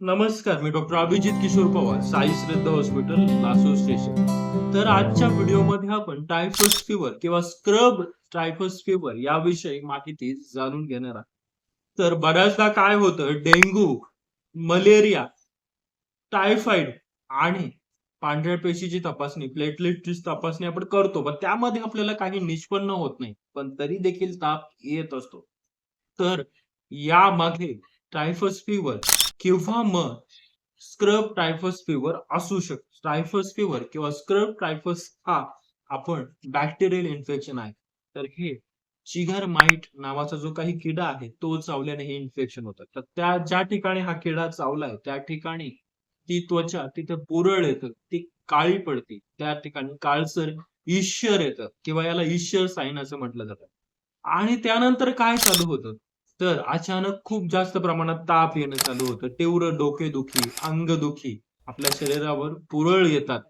नमस्कार मी doctor Abhijit Kishor Pawar Sai Shraddha hospital lasso station. तर आजच्या व्हिडिओमध्ये आपण टायफस फिवर किंवा स्क्रब टायफस फिवर याविषयी माहिती जाणून घेणार आहोत. तर बऱ्याचदा काय होतं डेंग्यू मलेरिया टायफॉइड आणि पांढऱ्या पेशीची तपासणी प्लेटलेटची तपासणी आपण करतो. पण त्यामध्ये आपल्याला काही निष्पन्न होत नाही पण तरी देखील ताप येत असतो. तर यामध्ये टायफस फिवर किंवा मग स्क्रब टायफस फिवर असू शकतो टायफस फिवर किंवा स्क्रब टायफस हा आपण बॅक्टेरियल इन्फेक्शन आहे. तर हे चिघर माईट नावाचा जो काही किडा आहे तो चावल्याने हे इन्फेक्शन होतं. तर त्या ज्या ठिकाणी हा किडा चावलाय त्या ठिकाणी ती त्वचा तिथे पुरळ येतं ती काळी पडते. त्या ठिकाणी काळसर ईश्वर येतं किंवा याला ईश्वर साईन असं म्हटलं जातं. आणि त्यानंतर काय चालू होतं? तर अचानक खूप जास्त प्रमाणात ताप येणं चालू होतं. तीव्र डोकेदुखी अंगदुखी आपल्या शरीरावर पुरळ येतात.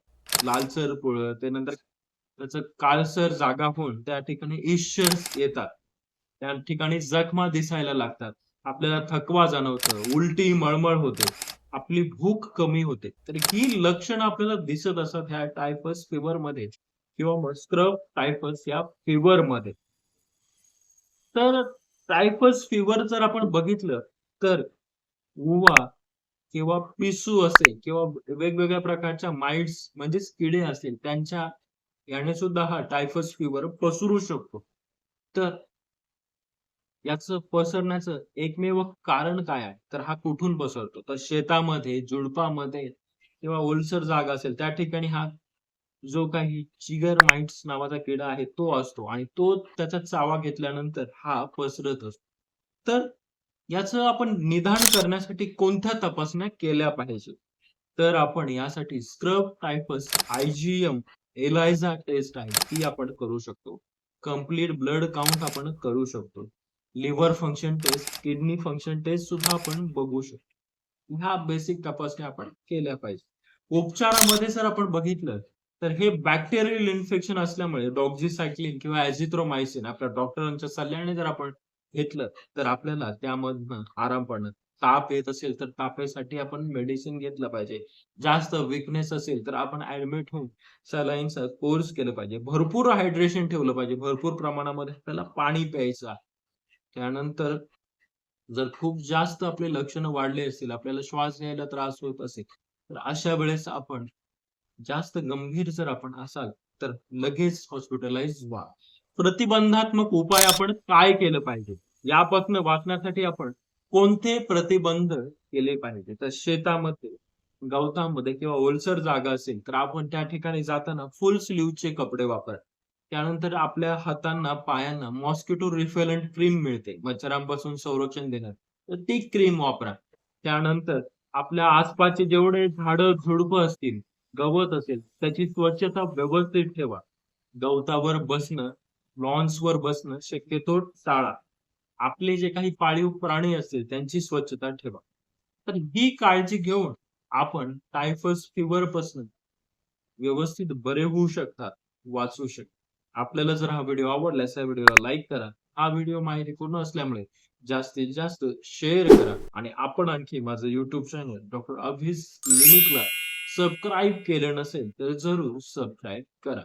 लालसर पुरळ त्यानंतर त्याचं काळसर जागा होऊन त्या ठिकाणी ईश्वर येतात. त्या ठिकाणी जखमा दिसायला लागतात. आपल्याला थकवा जाणवतं उलटी मळमळ होते आपली भूक कमी होते. तर ही लक्षणं आपल्याला दिसत असतात ह्या टायफस फिवर मध्ये किंवा मग स्क्रब टायफस या फिवर मध्ये तर टायफस फिवर जर आपण बघितलं तर उवा किंवा पिसू असेल किंवा वेगवेगळ्या प्रकारच्या माइट्स म्हणजेच किडे असतील त्यांच्या याने सुद्धा हा टायफस फिवर पसरू शकतो. तर याचं पसरण्याचं एकमेव कारण काय आहे? तर हा कुठून पसरतो? तर शेतामध्ये झुडपामध्ये किंवा ओलसर जागा असेल त्या ठिकाणी हा जो काही चिगर माइट्स नावाचा किडा आहे तो असतो आणि तो त्याचा चावा घेतल्यानंतर हा पसरत असतो. तर याचं आपण निदान करण्यासाठी कोणत्या तपासण्या केल्या पाहिजे? तर आपण यासाठी scrub typhus IgM ELISA test आहे ती आपण करू शकतो. कंप्लीट ब्लड काउंट आपण करू शकतो. Liver function test kidney function test सुद्धा आपण बघू शकतो. ह्या बेसिक तपासण्या आपण केल्या पाहिजे. उपचारामध्ये जर आपण बघितलं तर हे बॅक्टेरियल इन्फेक्शन असल्यामुळे डॉक्झिसायक्लिन किंवा ऍझिथ्रोमायसिन आपल्या डॉक्टरांच्या सल्ल्याने जर आपण घेतलं तर आपल्याला त्यामधनं आराम पडणार. ताप येत असेल तर तापेसाठी आपण मेडिसिन घेतलं पाहिजे. जास्त विकनेस असेल तर आपण ऍडमिट होऊन सलाईनचा कोर्स केलं पाहिजे. भरपूर हायड्रेशन ठेवलं पाहिजे. भरपूर प्रमाणामध्ये आपल्याला पाणी प्यायचं त्यानंतर जर खूप जास्त आपले लक्षणं वाढले असतील आपल्याला श्वास घ्यायला त्रास होत असेल तर अशा वेळेस आपण जास्त गंभीर जर आपण असाल तर लगेच हॉस्पिटलाइज व्हा. प्रतिबंधात्मक उपाय आपण काय केलं पाहिजे? यापासून वाचण्यासाठी आपण कोणते प्रतिबंध केले पाहिजे? तर शेतामध्ये गवतामध्ये किंवा ओलसर जागा असेल तर आपण त्या ठिकाणी जाताना फुल स्लीवचे कपडे वापरा. त्यानंतर आपल्या हातांना पायांना मॉस्किटो रिफेलंट क्रीम मिळते. मच्छरांपासून संरक्षण देणार. तर ती क्रीम वापरा. त्यानंतर आपल्या आसपासचे जेवढे झाडं झुडपं असतील गवत असेल त्याची स्वच्छता व्यवस्थित ठेवा. गवतावर बसणं लॉन्सवर बसणं शक्यतो टाळा. आपले जे काही पाळीव प्राणी असतील त्यांची स्वच्छता ठेवा. तर ही काळजी घेऊन आपण टायफस फिवर पासून व्यवस्थित बरे होऊ शकतात वाचू शकतात आपल्याला जर हा व्हिडिओ आवडल्यास या व्हिडिओला लाईक करा. हा व्हिडिओ माहितीपूर्ण असल्यामुळे जास्तीत जास्त शेअर करा. आणि आपण आणखी माझं युट्यूब चॅनल डॉक्टर अभिज क्लिनिकला सबस्क्राईब केलं नसेल तर जरूर सबस्क्राईब करा.